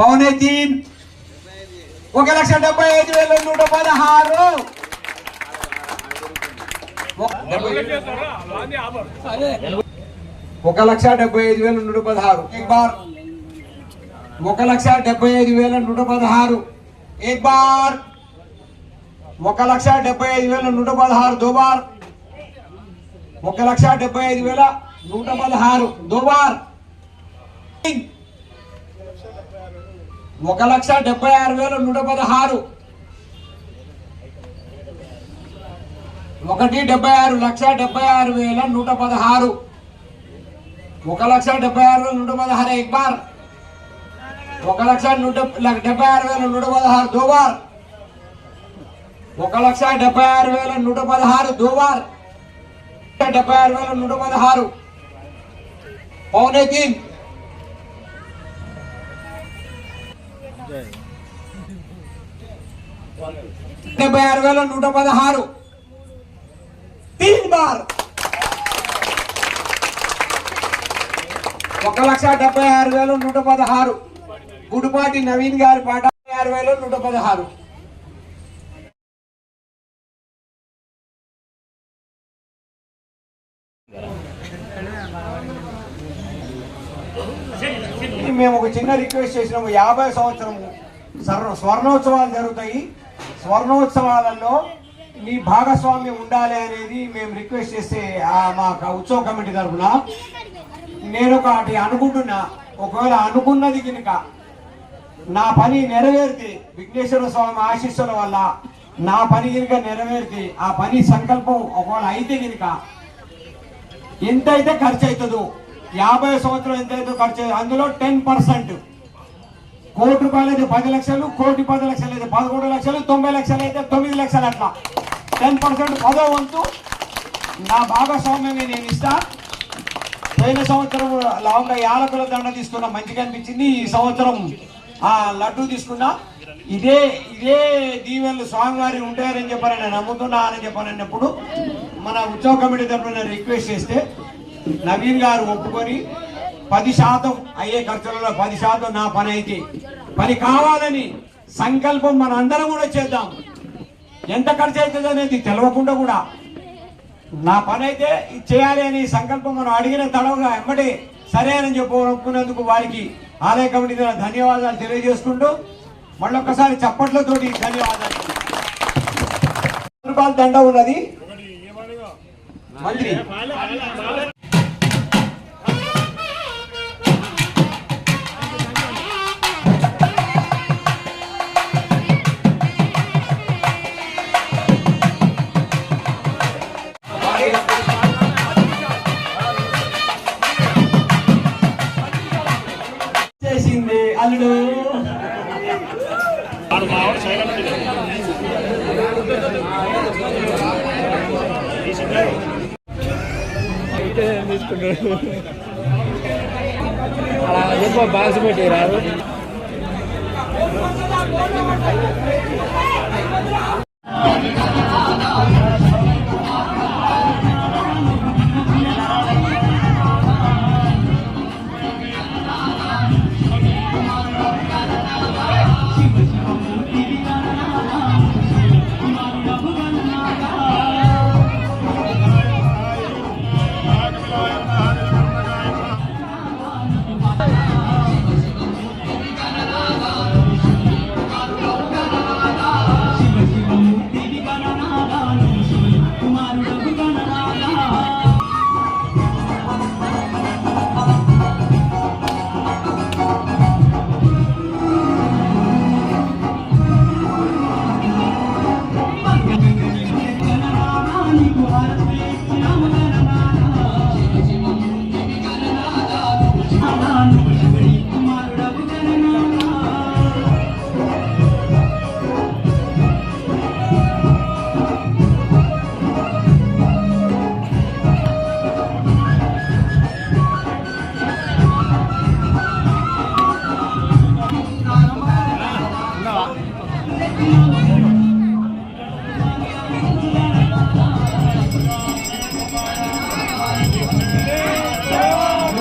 పౌనేతి ఒక లక్ష డెబ్బై ఐదు వేల నూట పదహారు. ఒక లక్ష డెబ్బై ఐదు వేల నూట పదహారు. ఎక్ బార్ ఒక లక్ష డెబ్బై ఐదు వేల నూట పదహారు. ఎక్ ఒక లక్ష డెబ్బై ఐదు వేల నూట పదహారు. దోబార్. ఒక లక్ష డెబ్బై ఐదు వేల నూట పదహారు. దోబార్. ఒక లక్ష డెబ్బై ఆరు వేల నూట పదహారు. ఒకటి డెబ్బై ఆరు లక్ష డెబ్బై ఆరు వేల నూట పదహారు. ఒక లక్ష డెబ్బై ఆరు వేల నూట పదహారు ఎక్బార్ ఒక లక్ష నూట డెబ్బై ఆరు వేల నూట పదహారు దోబార్ ఒక లక్ష డెబ్బై ఆరు వేల నూట పదహారు దోబార్ డెబ్బై ఆరు వేల నూట పదహారు. పౌనే తీన్ డెబ్బై ఆరు వేల నూట పదహారు. తీన్ బార్ ఒక లక్ష డెబ్బై ఆరు వేలు నూట పదహారు. గుడిపాటి నవీన్ గారి పాట ఆరు వేలు నూట పదహారు. మేము ఒక చిన్న రిక్వెస్ట్ చేసినాము. యాభై సంవత్సరం స్వర్ణోత్సవాలు జరుగుతాయి. స్వర్ణోత్సవాలలో మీ భాగస్వామ్యం ఉండాలి అనేది మేము రిక్వెస్ట్ చేస్తే ఆ మా ఉత్సవ కమిటీ తరఫున నేను ఒకటి అనుకుంటున్నా. ఒకవేళ అనుకున్నది కనుక నా పని నెరవేరితే విఘ్నేశ్వర స్వామి ఆశీస్సుల వల్ల నా పని కనుక నెరవేరితే ఆ పని సంకల్పం ఒకవేళ అయితే కనుక ఎంతైతే ఖర్చు అవుతుందో యాభై సంవత్సరం ఎంతైతే ఖర్చు అందులో టెన్ పర్సెంట్ కోటి రూపాయలు అయితే పది లక్షలు కోటి పది లక్షలు అయితే పదకొండు లక్షలు తొంభై లక్షలు అయితే తొమ్మిది లక్షలు అట్లా. టెన్ పర్సెంట్ పదో వంతు నా భాగస్వామ్యమే నేను ఇస్తా. పోయిన సంవత్సరం లవంగా యాలకుల దండ తీసుకున్నా మంచిగా అనిపించింది. ఈ సంవత్సరం ఆ లడ్డు తీసుకున్నా. ఇదే ఇదే దీవెనలు స్వామివారి ఉంటాయని చెప్పారని నేను నమ్ముతున్నా అని చెప్పని అన్నప్పుడు మన ఉత్సవ కమిటీ తరఫున రిక్వెస్ట్ చేస్తే నవీన్ గారు ఒప్పుకొని పది శాతం అయ్యే ఖర్చులలో పది శాతం నా పని అయితే. పని కావాలని సంకల్పం మన అందరం కూడా చేద్దాం. ఎంత ఖర్చు అవుతుంది అనేది తెలవకుండా కూడా. నా పని అయితే ఇది చేయాలి అని సంకల్పం మనం అడిగిన తడవగా ఎమ్మటే సరే అని చెప్పుకున్నందుకు వారికి ఆలయ కమిటీ ద్వారా ధన్యవాదాలు తెలియజేసుకుంటూ మళ్ళొక్కసారి చప్పట్లతోటి ధన్యవాదాలు. రూపాయల దండ ఉన్నది. మంత్రి. వచ్చింది అల్లుడు. అలా చెప్ప బాక్స్ పెట్టి రాదు.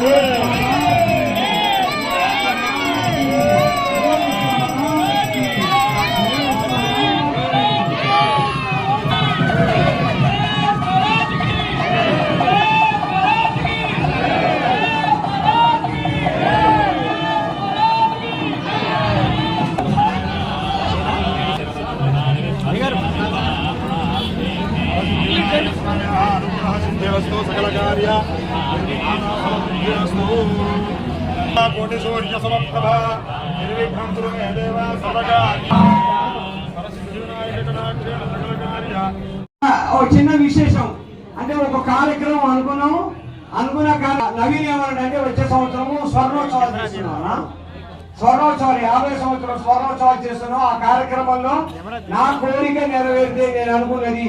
Yeah. సమప్రభ ఓ చిన్న విశేషం. అంటే ఒక కార్యక్రమం అనుకున్నాం. అనుకున్న కా- నవీన్ ఏమన్నాడు అంటే వచ్చే సంవత్సరము స్వర్ణోత్సవాలు చేస్తున్నాం స్వర్ణోత్సవాలు యాభై సంవత్సరం స్వర్ణోత్సవాలు చేస్తున్నాం. ఆ కార్యక్రమంలో నా కోరిక నెరవేరితే నేను అనుకున్నది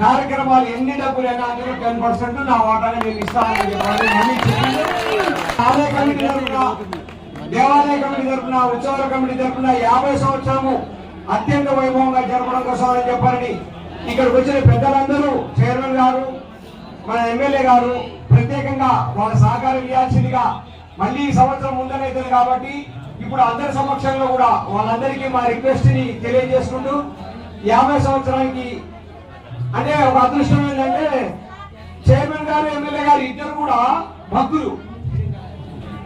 కార్యక్రమాలు ఎన్ని డబ్బులైనా అందులో టెన్ పర్సెంట్ నా వాటాని నేను ఇస్తానని చెప్పాను దేవాలయ కమిటీ తరఫున ఉత్సవాల కమిటీ తరఫున యాభై సంవత్సరము అత్యంత వైభవంగా జరపడం కోసం అని చెప్పారని ఇక్కడికి వచ్చిన పెద్దలందరూ చైర్మన్ గారు మన ఎమ్మెల్యే గారు ప్రత్యేకంగా వాళ్ళ సహకారం ఇవ్వాల్సిందిగా మళ్ళీ ఈ సంవత్సరం ముందనైతుంది కాబట్టి ఇప్పుడు అందరి సమక్షంలో కూడా వాళ్ళందరికీ మా రిక్వెస్ట్ని తెలియజేసుకుంటూ యాభై సంవత్సరానికి అంటే ఒక అదృష్టం ఏంటంటే చైర్మన్ గారు ఎమ్మెల్యే గారు ఇద్దరు కూడా భక్తులు.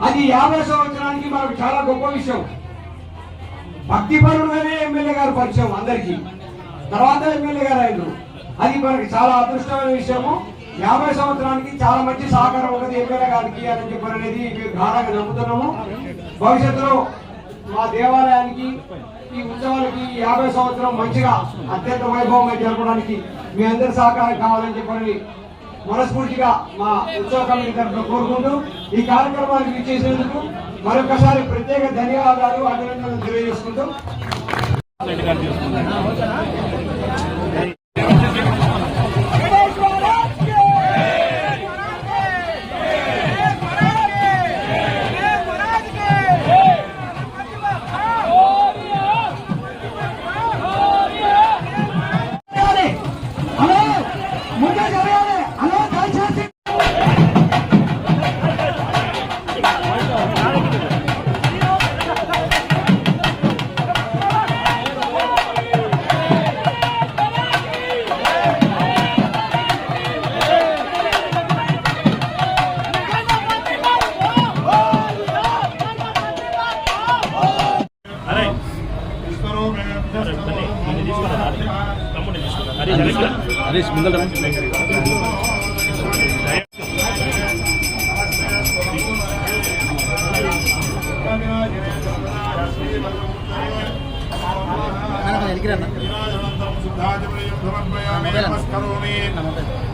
అది యాభై సంవత్సరానికి మనకు చాలా గొప్ప విషయం. భక్తిపరుడుగానే ఎమ్మెల్యే గారు పరిచయం అందరికి. తర్వాత ఎమ్మెల్యే గారు ఆయన అది మనకి చాలా అదృష్టమైన విషయము. యాభై సంవత్సరానికి చాలా మంచి సహకారం ఉన్నది ఎమ్మెల్యే గారికి అని చెప్పారు అనేది మేము గాఢంగా నమ్ముతున్నాము. భవిష్యత్తులో మా దేవాలయానికి ఈ ఉత్సవాలకి యాభై సంవత్సరం మంచిగా అత్యంత వైభవంగా జరపడానికి మీ అందరి సహకారం కావాలని చెప్పని మనస్ఫూర్తిగా మా ఉత్సవ కమిటీ తరఫున కోరుకుంటూ ఈ కార్యక్రమానికి ఇచ్చేసినందుకు మరొకసారి ప్రత్యేక ధన్యవాదాలు అభినందనలు తెలియజేసుకుంటూ. హరీష్ ముందర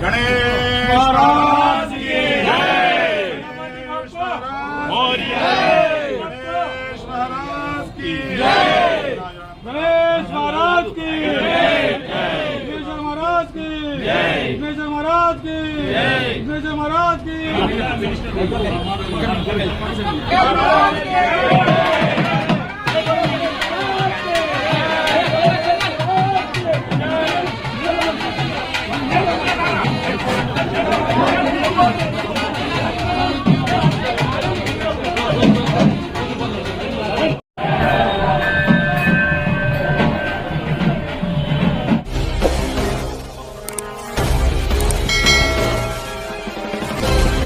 గణేష్ మహారాజ్ विजय महाराज की विजय महाराज की